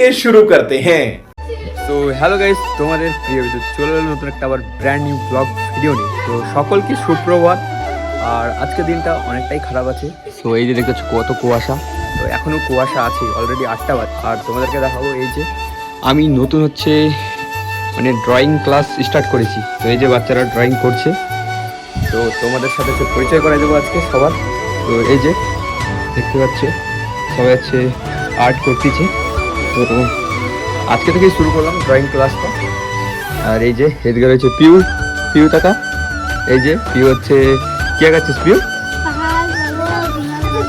चलिए शुरू करते हैं তো হ্যালো গাইস তোমাদের প্রিয় বিদ্যুৎ চলে এলো নতুন একটা আবার ব্র্যান্ড নিউ ব্লগ ভিডিও নিয়ে তো সকলকে সুপ্রভাত আর আজকের দিনটা অনেকটাই খারাপ আছে তো এই যে দেখতে পাচ্ছ কত কুয়াশা তো এখনও কুয়াশা আছে অলরেডি আটটা বাজ আর তোমাদেরকে দেখাবো এই যে আমি নতুন হচ্ছে মানে ড্রয়িং ক্লাস স্টার্ট করেছি তো এই যে বাচ্চারা ড্রয়িং করছে তো তোমাদের সাথে হচ্ছে পরিচয় করে দেবো আজকে সবার তো এই যে দেখতে পাচ্ছে সবাই হচ্ছে আর্ট করতেছে তো আজকে থেকেই শুরু করলাম ড্রয়িং ক্লাসটা আর এই যে এদিকে রয়েছে পিউ। পিউ টাকা এই যে পিউ হচ্ছে কি আঁকাচ্ছিস পিউ?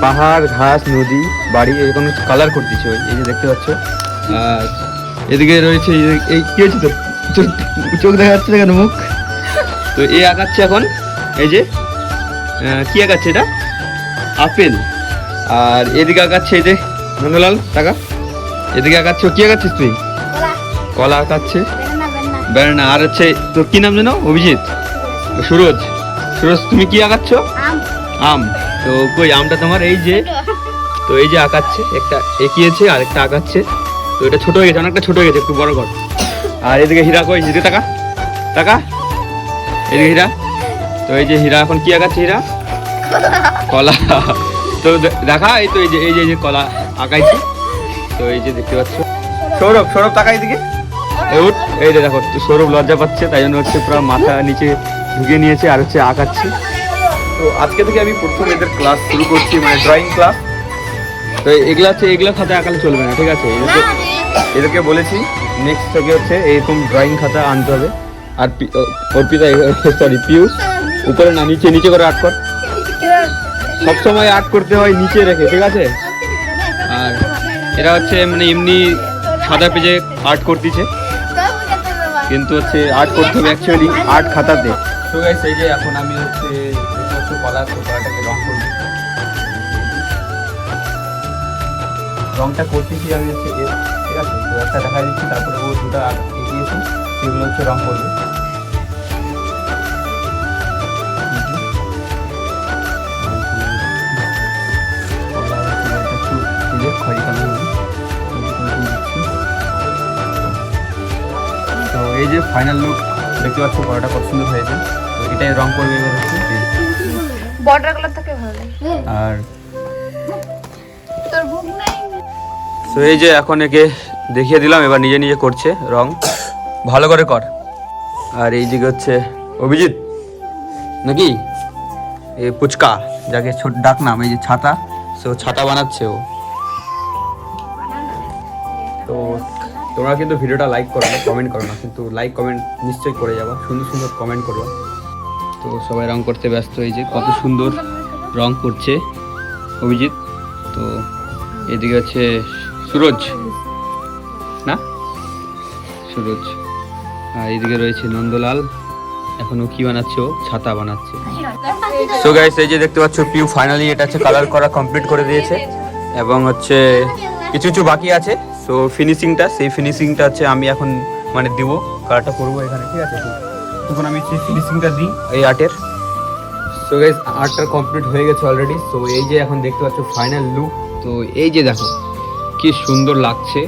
পাহাড় ঘাস নদী বাড়ি এরকম কালার করতেছে ওই এই যে দেখতে পাচ্ছ। আর এদিকে রয়েছে এই কি হয়েছে তোর? চোখ- চোখ দেখা যাচ্ছে না কেন মুখ? তো এই আঁকাচ্ছে এখন এই যে কি আঁকাচ্ছে এটা? আপেল। আর এদিকে আঁকাচ্ছে এই যে নন্দলাল টাকা এদিকে আঁকাচ্ছে ও কি আঁকাচ্ছিস তুই? কলা আঁকাচ্ছে ব্যানানা আর হচ্ছে তোর কি নাম জানো অভিজিৎ। সুরজ। সুরজ তুমি কি আঁকাচ্ছ আম। তো কই আমটা তোমার এই যে তো এই যে আঁকাচ্ছে একটা এঁকিয়েছে আর একটা আঁকাচ্ছে তো এটা ছোট হয়ে গেছে অনেকটা ছোট হয়ে গেছে একটু বড় কর। আর এদিকে হীরা কই এদিকে টাকা টাকা এদিকে হীরা। তো এই যে হীরা এখন কি আঁকাচ্ছে হীরা? কলা। তো দেখা এই তো এই যে এই যে এই যে কলা আঁকাইছে তো এই যে দেখতে পাচ্ছ। সৌরভ সৌরভ এদিকে। এই উঠ এই যে দেখো তো সৌরভ লজ্জা পাচ্ছে তাই জন্য হচ্ছে পুরো মাথা নিচে ঢুকে নিয়েছে আর হচ্ছে আঁকাচ্ছে। তো আজকে থেকে আমি প্রথম এদের ক্লাস শুরু করছি মানে ড্রয়িং ক্লাস তো এগুলা হচ্ছে এগুলো খাতা আঁকালে চলবে না ঠিক আছে? এদেরকে বলেছি নেক্সট থেকে হচ্ছে এরকম ড্রয়িং খাতা আনতে হবে। আর অর্পিতা সরি পিউষ উপরে না নিচে নিচে করে আর্ট কর। সবসময় আর্ট করতে হয় নিচে রেখে ঠিক আছে? আর এরা হচ্ছে মানে এমনি সাদা পেজে আর্ট করতেছে। কিন্তু হচ্ছে আর্ট করতে হবে অ্যাকচুয়ালি আর্ট খাতাতে। তো গাইস এই যে এখন আমি হচ্ছে রংটা করতেছি আমি হচ্ছে ঠিক আছে, তো একটা দেখা দিচ্ছি, তারপরে ও দুটো আর্ট এগিয়েছে, সেগুলো হচ্ছে রং করবে। খয়েরি কালার যে ফাইনাল লুক দেখতে পাচ্ছ কলাটা কত সুন্দর হয়েছে। তো এটাই রং করবে এবার হচ্ছে। বর্ডার কালার থেকে ভালো আর তোর বুক নাই। তো এই যে এখন একে দেখিয়ে দিলাম এবার নিজে নিজে করছে রং। ভালো করে কর। আর এই দিকে হচ্ছে অভিজিৎ নাকি? এই পুচকা যাকে ছোট ডাক নাম এই যে ছাতা। সে ছাতা বানাচ্ছে ও। তো তোমরা কিন্তু ভিডিওটা লাইক করো না কমেন্ট করো না কিন্তু লাইক কমেন্ট নিশ্চয়ই করে যাবা সুন্দর সুন্দর কমেন্ট করবা। তো সবাই রং করতে ব্যস্ত এই যে কত সুন্দর রং করছে অভিজিৎ। তো এদিকে হচ্ছে সুরজ। না? সুরজ। আর এদিকে রয়েছে নন্দলাল। এখনও কি বানাচ্ছে ও? ছাতা বানাচ্ছে। সো গাইস এই যে দেখতে পাচ্ছ পিউ ফাইনালি এটা হচ্ছে কালার করা কমপ্লিট করে দিয়েছে। এবং হচ্ছে কিছু কিছু বাকি আছে। সো ফিনিশিংটা সেই ফিনিশিংটা হচ্ছে আমি এখন মানে দিব কালারটা করব এখানে, ঠিক আছে? তখন আমি সেই ফিনিশিংটা দিই এই আর্টের সো গাইস আর্টটা কমপ্লিট হয়ে গেছে অলরেডি সো এই যে এখন দেখতে পাচ্ছ ফাইনাল লুক তো, এই যে দেখো, কি সুন্দর লাগছে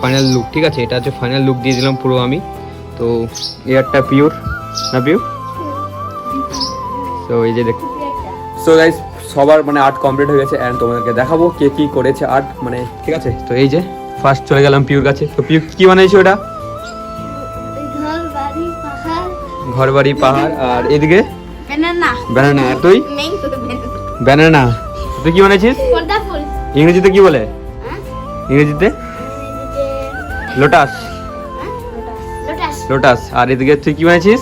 ফাইনাল লুক ঠিক আছে? এটা হচ্ছে ফাইনাল লুক দিয়ে দিলাম পুরো আমি। তো এয়ারটা পিওর না পিওর তো এই যে দেখ সো গাইস সবার মানে আর্ট কমপ্লিট হয়ে গেছে অ্যান্ড তোমাদেরকে দেখাবো কে কি করেছে আর্ট মানে ঠিক আছে? তো, এই যে ফার্স্ট চলে গেলাম পিউর কাছে। তো পিওর কি বানিয়েছে ওটা ঘর বাড়ি পাহাড় আর এদিকে? ব্যানানা ব্যানানা আর তুই? ব্যানানা তুই কি বানিয়েছিস ফুল। ইংরেজিতে কি বলে? হ্যাঁ? ইংরেজিতে? লোটাস লোটাস লোটাস আর এদিকে তুই কি বানিয়েছিস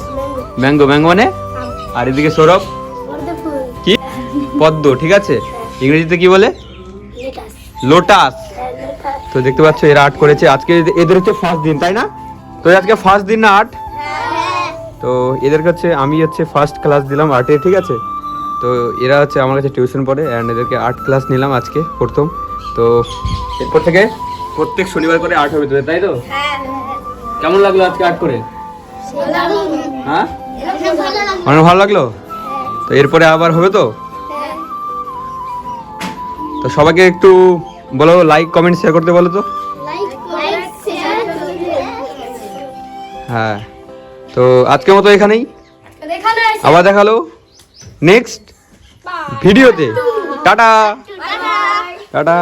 ম্যাঙ্গো ম্যাঙ্গো মানে? আর এদিকে সৌরভ? পর্দা ফুল। কি? পদ্ম ঠিক আছে? ইংরেজিতে কি বলে? লোটাস তো দেখতে পাচ্ছ, এরা আর্ট করেছে। আজকে এদের- এদের হচ্ছে ফার্স্ট দিন, তাই না? তো আজকে ফার্স্ট দিন না আর্ট? তো এদেরকে হচ্ছে আমি হচ্ছে ফার্স্ট ক্লাস দিলাম আর্টে, ঠিক আছে? তো এরা হচ্ছে আমার কাছে টিউশন পড়ে অ্যান্ড এদেরকে আর্ট ক্লাস নিলাম আজকে, প্রথম। তো এরপর থেকে প্রত্যেক শনিবার করে আর্ট হবে তোদের, তাই তো? কেমন লাগল আজকে আর্ট করে? হ্যাঁ? অনেক ভালো লাগল? তো এরপরে আবার হবে তো? তো সবাইকে একটু বলো লাইক কমেন্ট শেয়ার করতে বলো তো। হ্যাঁ তো আজকের মতো এখানেই। আবার দেখাল। নেক্সট ভিডিওতে টাটা। টাটা।